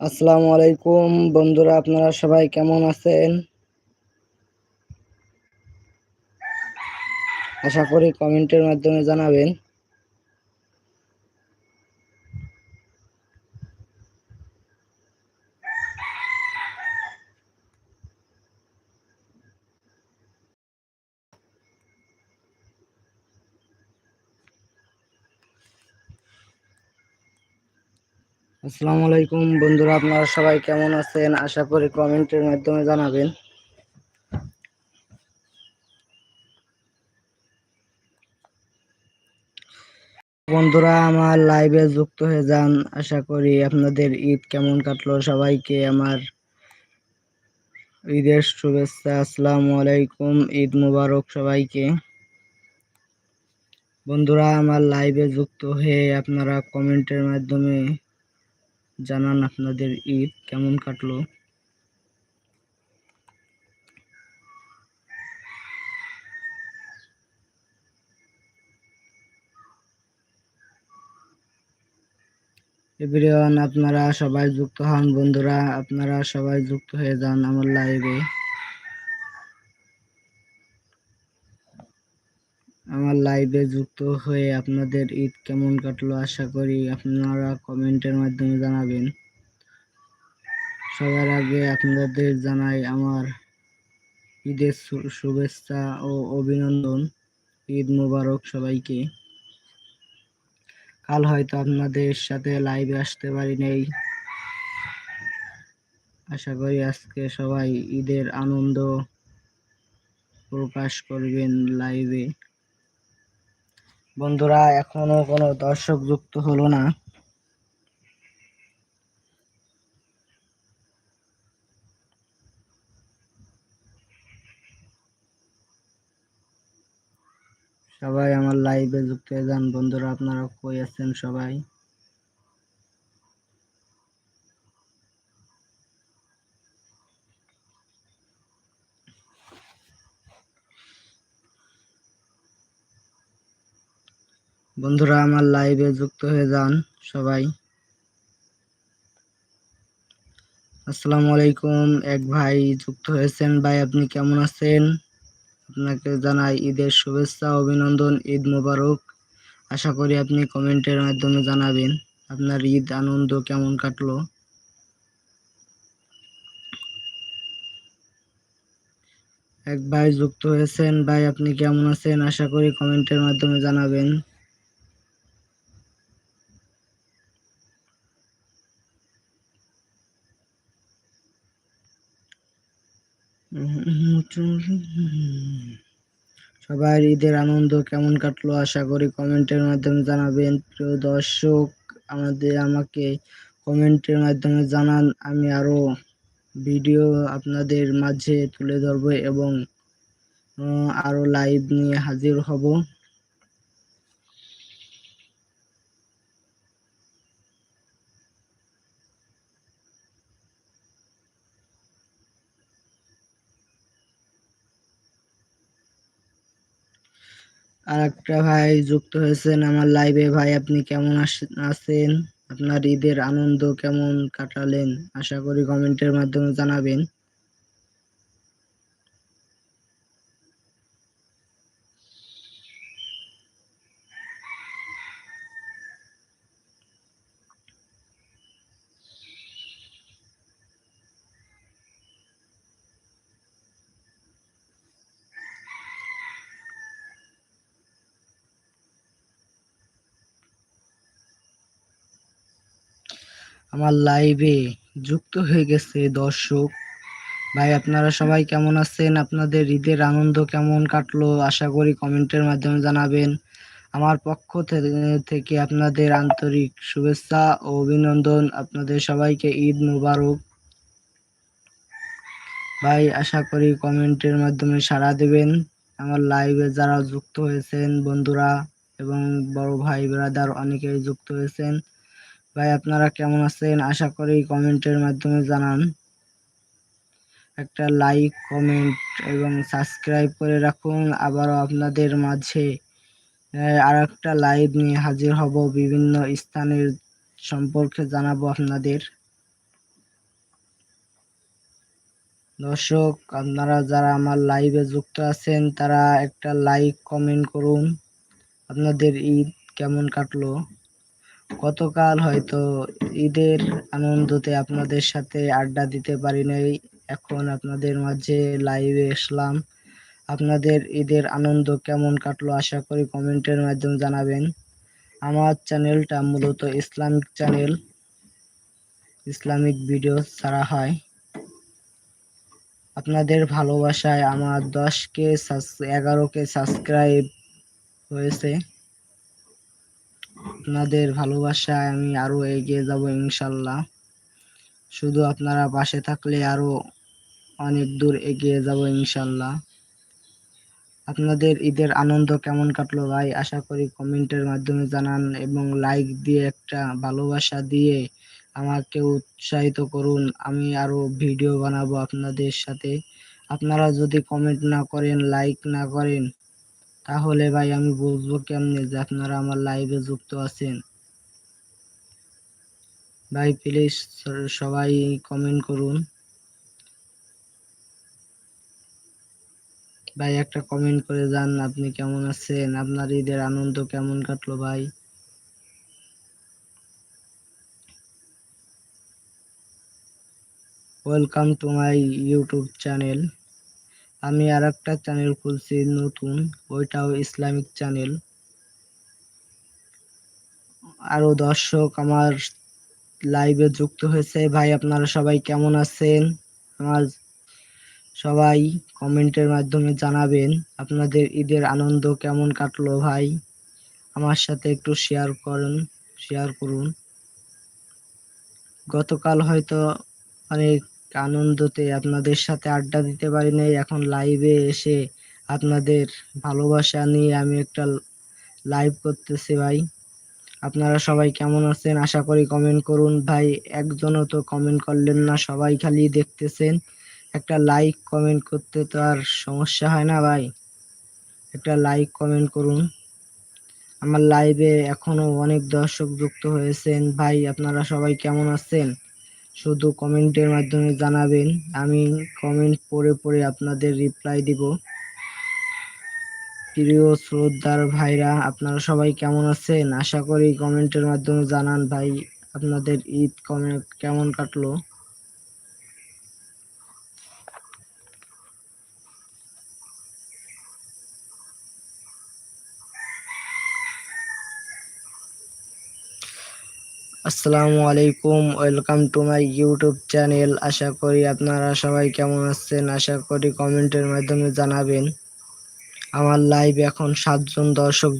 আসসালামু আলাইকুম। বন্ধুরা আপনারা সবাই কেমন আছেন? আশা করি কমেন্টের মাধ্যমে জানাবেন। আসসালামু আলাইকুম বন্ধুরা, আপনারা সবাই কেমন আছেন? আশা করি কমেন্টের মাধ্যমে জানাবেন। বন্ধুরা, আমার লাইভে যুক্ত হয়ে যান। আশা করি আপনাদের ঈদ কেমন কাটলো? সবাইকে আমার ঈদের শুভেচ্ছা। আসসালামু আলাইকুম, ঈদ মুবারক সবাইকে। বন্ধুরা, আমার লাইভে যুক্ত হয়ে আপনারা কমেন্টের মাধ্যমে জানান আপনাদের ঈদ কেমন কাটলো। এভরিওয়ান, আপনারা সবাই যুক্ত হন। বন্ধুরা, আপনারা সবাই যুক্ত হয়ে যান আমার লাইভে আমার লাইভে যুক্ত হয়ে আপনাদের ঈদ কেমন কাটলো আশা করি আপনারা কমেন্টের মাধ্যমে জানাবেন। সবার আগে আপনাদের জানাই আমার ঈদের শুভেচ্ছা ও অভিনন্দন, ঈদ মুবারক সবাইকে। কাল হয়তো আপনাদের সাথে লাইভে আসতে পারি নেই। আশা করি আজকে সবাই ঈদের আনন্দ প্রকাশ করবেন লাইভে বন্ধুরা, এখনও কোনো দর্শক যুক্ত হলো না। সবাই আমার লাইভে যুক্ত হয়ে যান। বন্ধুরা, আপনারা কই আছেন সবাই? বন্ধুরা, আমার লাইভে যুক্ত হয়ে যান সবাই। আসসালামু আলাইকুম। এক ভাই যুক্ত হয়েছেন। ভাই, আপনি কেমন আছেন? আপনাকে জানাই ঈদের শুভেচ্ছা, অভিনন্দন, ঈদ মোবারক। আশা করি আপনি কমেন্টের মাধ্যমে জানাবেন আপনার ঈদ আনন্দ কেমন কাটলো। এক ভাই যুক্ত হয়েছেন। ভাই, আপনি কেমন আছেন? আশা করি কমেন্টের মাধ্যমে জানাবেন। সবার ঈদের আনন্দ কেমন কাটলো আশা করি কমেন্টের মাধ্যমে জানাবেন। প্রিয় দর্শক, আমাদের, আমাকে কমেন্টের মাধ্যমে জানান, আমি আরও ভিডিও আপনাদের মাঝে তুলে ধরবো এবং আরও লাইভ নিয়ে হাজির হব। আর একটা ভাই যুক্ত হয়েছেন আমার লাইভে ভাই, আপনি কেমন আছেন? আপনার ঈদের আনন্দ কেমন কাটালেন? আশা করি কমেন্টের মাধ্যমে জানাবেন। আমার লাইভে যুক্ত হয়ে গেছে দর্শক। ভাই, আপনারা সবাই কেমন আছেন? আপনাদের ঈদের আনন্দ কেমন কাটলো? আশা করি কমেন্টের মাধ্যমে জানাবেন। আমার পক্ষ থেকে আপনাদের আন্তরিক শুভেচ্ছা ও অভিনন্দন আপনাদের সবাইকে ঈদ মুবারক। ভাই, আশা করি কমেন্টের মাধ্যমে সাড়া দেবেন। আমার লাইভে যারা যুক্ত হয়েছেন বন্ধুরা এবং বড় ভাই ব্রাদার অনেকেই যুক্ত হয়েছেন। ভাই, আপনারা কেমন আছেন? আশা করি কমেন্টের মাধ্যমে জানান। একটা লাইক কমেন্ট এবং সাবস্ক্রাইব করে রাখুন। আবারও আপনাদের মাঝে আর একটা লাইভ নিয়ে হাজির হব। বিভিন্ন স্থানের সম্পর্কে জানাব আপনাদের। দর্শক, আপনারা যারা আমার লাইভে যুক্ত আছেন, তারা একটা লাইক কমেন্ট করুন। আপনাদের ঈদ কেমন কাটলো? গতকাল হয়তো ঈদের আনন্দতে আপনাদের সাথে আড্ডা দিতে পারি নাই। এখন আপনাদের মাঝে লাইভে এসলাম আপনাদের ঈদের আনন্দ কেমন কাটলো আশা করি কমেন্টের মাধ্যমে জানাবেন। আমার চ্যানেলটা মূলত ইসলামিক চ্যানেল ইসলামিক ভিডিও ছাড়া হয়। আপনাদের ভালোবাসায় আমার দশ কে এগারো কে সাবস্ক্রাইব হয়েছে। আপনাদের ভালোবাসায় আমি আরও এগিয়ে যাব ইনশাল্লাহ। শুধু আপনারা পাশে থাকলে আরও অনেক দূর এগিয়ে যাব ইনশাল্লাহ। আপনাদের ঈদের আনন্দ কেমন কাটলো ভাই? আশা করি কমেন্টের মাধ্যমে জানান এবং লাইক দিয়ে একটা ভালোবাসা দিয়ে আমাকে উৎসাহিত করুন। আমি আরও ভিডিও বানাবো আপনাদের সাথে। আপনারা যদি কমেন্ট না করেন লাইক না করেন তাহলে ভাই আমি বুঝব কেমনে যে আপনারা আমার লাইভে যুক্ত আছেন। ভাই প্লিজ সবাই কমেন্ট করুন। ভাই একটা কমেন্ট করে যান আপনি কেমন আছেন? আপনার ঈদের আনন্দ কেমন কাটলো ভাই? Welcome to my YouTube channel আমি আর একটা চ্যানেল খুলছি নতুন, ওইটাও ইসলামিক চ্যানেল আরও দর্শক আমার লাইভে যুক্ত হয়েছে। ভাই, আপনারা সবাই কেমন আছেন? আমার সবাই কমেন্টের মাধ্যমে জানাবেন, আপনাদের ঈদের আনন্দ কেমন কাটলো ভাই? আমার সাথে একটু শেয়ার করুন শেয়ার করুন। গতকাল হয়তো অনেক আনন্দতে আপনাদের সাথে আড্ডা দিতে পারি নাই। এখন লাইভে এসে আপনাদের ভালোবাসা নিয়ে আমি একটা লাইভ করতেছি ভাই। আপনারা সবাই কেমন আছেন? আশা করি কমেন্ট করুন। ভাই, একজনও তো কমেন্ট করলেন না, সবাই খালি দেখতেছেন। একটা লাইক কমেন্ট করতে তো আর সমস্যা হয় না ভাই। একটা লাইক কমেন্ট করুন। আমার লাইভে এখনও অনেক দর্শক যুক্ত হয়েছেন। ভাই, আপনারা সবাই কেমন আছেন? শুধু কমেন্টের মাধ্যমে জানাবেন। আমি কমেন্ট পড়ে পড়ে আপনাদের রিপ্লাই দিব। প্রিয় শ্রদ্ধার ভাইরা, আপনারা সবাই কেমন আছেন? আশা করি কমেন্টের মাধ্যমে জানান ভাই, আপনাদের ঈদ কমে কেমন কাটলো? আসসালামু আলাইকুম, welcome to my YouTube channel. আশা করি আপনারা সবাই কেমন আছেন? আশা করি কমেন্টের মাধ্যমে জানাবেন। আমার লাইভ এখন সাতজন দর্শক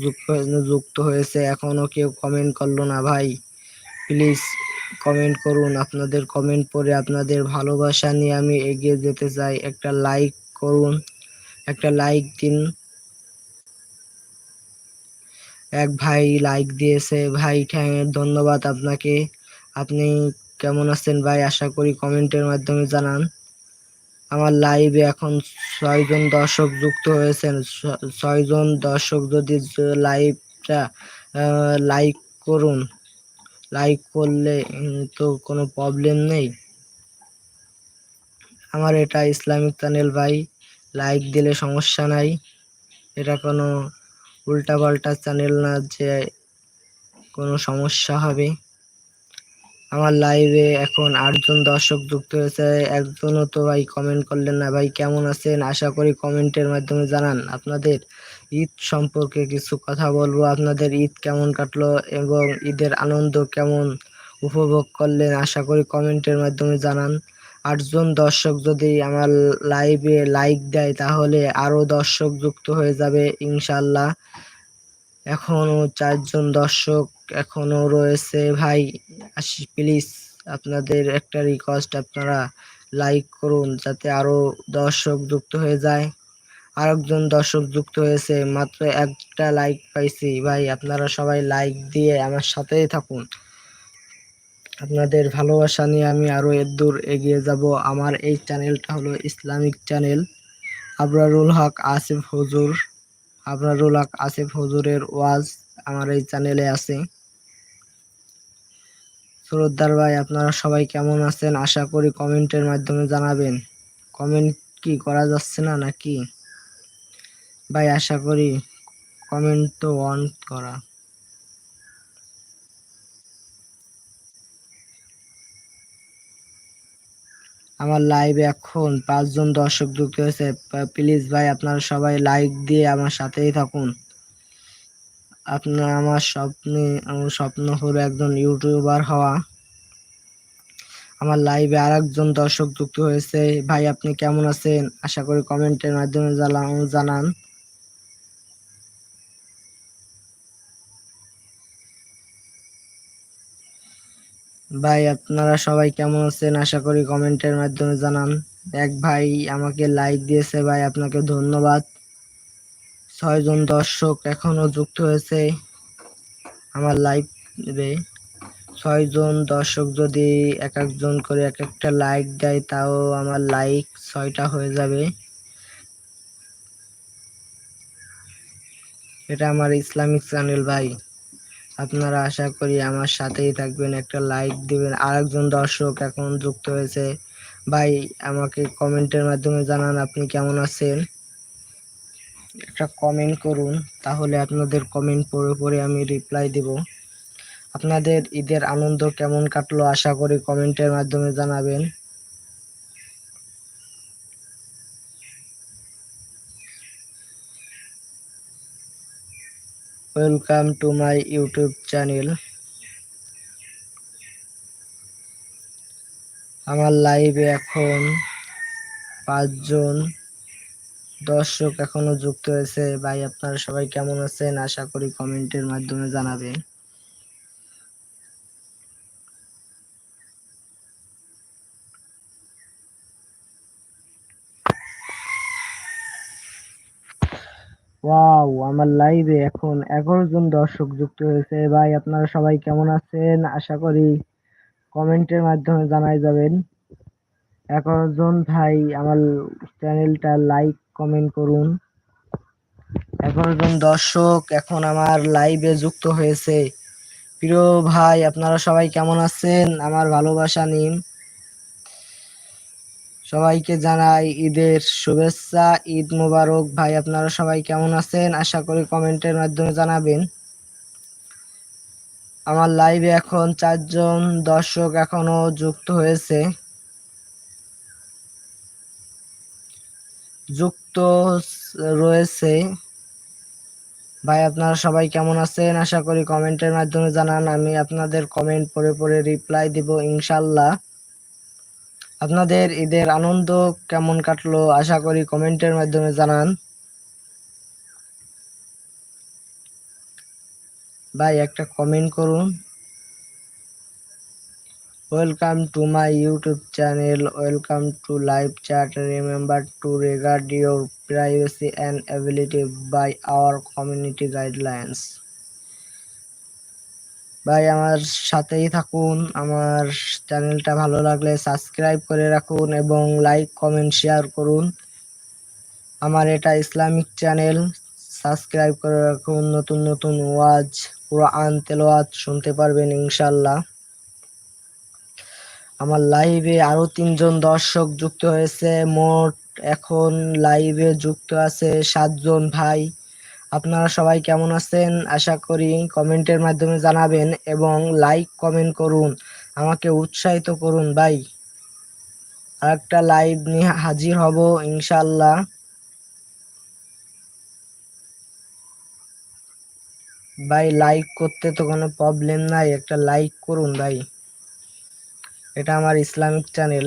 যুক্ত হয়েছে। এখনও কেউ কমেন্ট করল না ভাই। প্লিজ কমেন্ট করুন। আপনাদের কমেন্ট পড়ে আপনাদের ভালোবাসা নিয়ে আমি এগিয়ে যেতে চাই। একটা লাইক করুন। একটা লাইক দিন। এক ভাই লাইক দিয়েছে, ভাই ধন্যবাদ আপনাকে। আপনি কেমন আছেন ভাই? আশা করি কমেন্টের মাধ্যমে জানান। আমার লাইভে এখন ছয়জন দর্শক যুক্ত হয়েছেন। ছয়জন দর্শক যদি লাইভটা লাইক করুন। লাইক করলে তো কোনো প্রবলেম নেই। আমার এটা ইসলামিক চ্যানেল ভাই। লাইক দিলে সমস্যা নাই। এটা কোনো উল্টাপাল্টা চ্যানেল না যে কোনো সমস্যা হবে। আমার লাইভে এখন আটজন দর্শক যুক্ত হয়েছে, একজনও তো ভাই কমেন্ট করলেন না। ভাই, কেমন আছেন? আশা করি কমেন্টের মাধ্যমে জানান আপনাদের ঈদ সম্পর্কে কিছু কথা বলব। আপনাদের ঈদ কেমন কাটলো এবং ঈদের আনন্দ কেমন উপভোগ করলেন? আশা করি কমেন্টের মাধ্যমে জানান। আটজন দর্শক যদি আমার লাইভে লাইক দেয়, তাহলে আরও দর্শক যুক্ত হয়ে যাবে ইনশাল্লাহ এখনও চারজন দর্শক এখনও রয়েছে। ভাই আসি প্লিজ আপনাদের একটা রিকোয়েস্ট আপনারা লাইক করুন যাতে আরও দর্শক যুক্ত হয়ে যায়। আরেকজন দর্শক যুক্ত হয়েছে, মাত্র একটা লাইক পাইছি। ভাই, আপনারা সবাই লাইক দিয়ে আমার সাথেই থাকুন। আপনাদের ভালোবাসা নিয়ে আমি আরও এর দূর এগিয়ে যাব। আমার এই চ্যানেলটা হলো ইসলামিক চ্যানেল আবরারুল হক, আসিফ, হুজুর। আবরারুল হক, আসিফ হুজুরের ওয়াজ আমার এই চ্যানেলে আছে। শ্রদ্ধার ভাই, আপনারা সবাই কেমন আছেন? আশা করি কমেন্টের মাধ্যমে জানাবেন। কমেন্ট কি, করা যাচ্ছে না নাকি? ভাই, আশা করি কমেন্ট তো অন করা। আমার লাইভে এখন পাঁচজন দর্শক যুক্ত হয়েছে। প্লিজ ভাই, আপনারা সবাই লাইক দিয়ে আমার সাথেই থাকুন। আপনার আমার স্বপ্নে, আমার স্বপ্ন হলো একজন ইউটিউবার হওয়া। আমার লাইভে আর একজন দর্শক যুক্ত হয়েছে। ভাই, আপনি কেমন আছেন? আশা করি কমেন্টের মাধ্যমে জানান। ভাই, আপনারা সবাই কেমন আছেন? আশা করি কমেন্টের মাধ্যমে জানান। এক ভাই আমাকে লাইক দিয়েছে ভাই, আপনাকে ধন্যবাদ। ছয়জন দর্শক এখনও যুক্ত হয়েছে আমার লাইভে ছয়জন দর্শক যদি এক একজন করে এক একটা লাইক দেয়, তাও আমার লাইক ছয়টা হয়ে যাবে। এটা আমার ইসলামিক চ্যানেল ভাই। আপনারা আশা করি আমার সাথেই থাকবেন, একটা লাইক দিবেন। আরেকজন দর্শক এখন যুক্ত হয়েছে। ভাই, আমাকে কমেন্টের মাধ্যমে জানান আপনি কেমন আছেন? একটা কমেন্ট করুন, তাহলে আপনাদের কমেন্ট পড়ে পড়ে আমি রিপ্লাই দেব। আপনাদের ঈদের আনন্দ কেমন কাটলো আশা করি কমেন্টের মাধ্যমে জানাবেন। Welcome to my YouTube channel আমার লাইভে এখন পাঁচজন দর্শক এখনও যুক্ত হয়েছে। ভাই, আপনারা সবাই কেমন আছেন? আশা করি কমেন্টের মাধ্যমে জানাবেন। ওয়াও আমার লাইভে এখন এগারো জন দর্শক যুক্ত হয়েছে। ভাই, আপনারা সবাই কেমন আছেন? আশা করি কমেন্টের মাধ্যমে জানাই যাবেন। এগারো জন ভাই, আমার চ্যানেলটা লাইক কমেন্ট করুন। এগারো জন দর্শক এখন আমার লাইভে যুক্ত হয়েছে। প্রিয় ভাই, আপনারা সবাই কেমন আছেন? আমার ভালোবাসা নিন। সবাইকে জানাই ঈদের শুভেচ্ছা। ঈদ মোবারক। ভাই, আপনারা সবাই কেমন আছেন? আশা করি কমেন্টের মাধ্যমে জানাবেন। আমার লাইভে এখন চারজন দর্শক এখনও যুক্ত হয়েছে। যুক্ত রয়েছে। ভাই, আপনারা সবাই কেমন আছেন? আশা করি কমেন্টের মাধ্যমে জানান। আমি আপনাদের কমেন্ট পড়ে পড়ে রিপ্লাই দিব, ইনশাল্লাহ। আপনাদের ঈদের আনন্দ কেমন কাটলো আশা করি কমেন্টের মাধ্যমে জানান। ভাই, একটা কমেন্ট করুন। Welcome to my YouTube channel welcome to live chat remember to regard your privacy and ability by our community guidelines ভাই আমার সাথেই থাকুন, আমার চ্যানেলটা ভালো লাগলে সাবস্ক্রাইব করে রাখুন এবং লাইক, কমেন্ট, শেয়ার করুন। আমার এটা ইসলামিক চ্যানেল, সাবস্ক্রাইব করে রাখুন, নতুন নতুন ওয়াজ পুরো কোরআন, তেলাওয়াত শুনতে পারবেন ইনশাল্লাহ আমার লাইভে আরও তিনজন দর্শক যুক্ত হয়েছে, মোট এখন লাইভে যুক্ত আছে সাতজন ভাই। আপনারা সবাই কেমন আছেন? আশা করি কমেন্টের মাধ্যমে জানাবেন এবং লাইক, কমেন্ট করুন। আমাকে উৎসাহিত করুন, ভাই। আরেকটা লাইভ নিয়ে হাজির হব ইনশাল্লাহ ভাই লাইক করতে তো কোনো প্রবলেম নাই। একটা লাইক করুন, ভাই। এটা আমার ইসলামিক চ্যানেল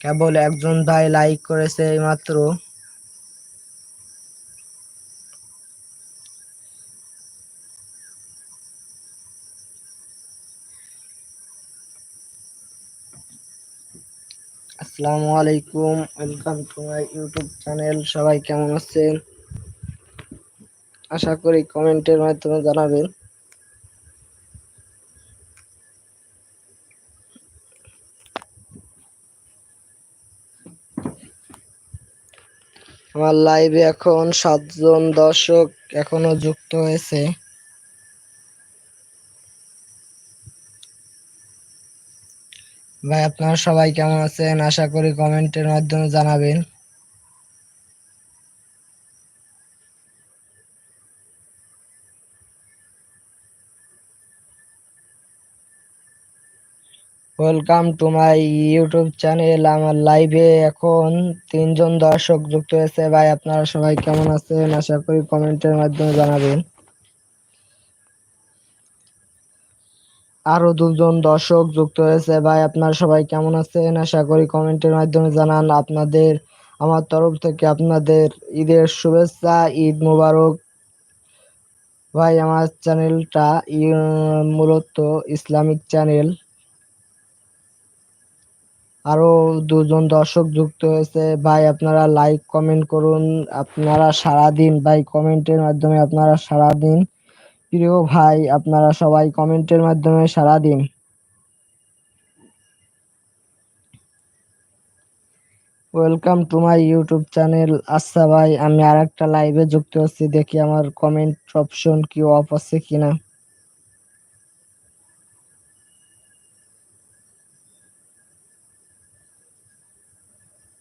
কেবল একজন ভাই লাইক করেছে মাত্র আসসালামু আলাইকুম, welcome to my YouTube channel, সবাই কেমন আছেন? আশা করি কমেন্টের মাধ্যমে জানাবেন। আমার লাইভে এখন সাতজন দর্শক এখনও যুক্ত হয়েছে। ভাই, আপনারা সবাই কেমন আছেন? আশা করি কমেন্টের মাধ্যমে জানাবেন। Welcome to my YouTube channel আমার লাইভে এখন তিনজন দর্শক যুক্ত হয়েছে। ভাই, আপনারা সবাই কেমন আছেন? আশা করি কমেন্টের মাধ্যমে জানাবেন। আরও দুজন দর্শক যুক্ত হয়েছে। ভাই, আপনারা সবাই কেমন আছেন? আশা করি কমেন্টের মাধ্যমে জানান আপনাদের, আমার তরফ থেকে আপনাদের ঈদের শুভেচ্ছা, ঈদ মুবারক। ভাই, আমার চ্যানেলটা মূলত ইসলামিক চ্যানেল। আরও দুজন দর্শক যুক্ত হয়েছে। ভাই, আপনারা লাইক, কমেন্ট করুন। আপনারা সারা দিন ভাই, কমেন্টের মাধ্যমে আপনারা সারা দিন প্রিয় ভাই, আপনারা সবাই কমেন্টের মাধ্যমে সারা দিন। Welcome to my YouTube channel আচ্ছা ভাই, আমি আর একটা লাইভে যুক্ত হচ্ছি দেখি আমার কমেন্ট অপশন কি অফ আছে কিনা।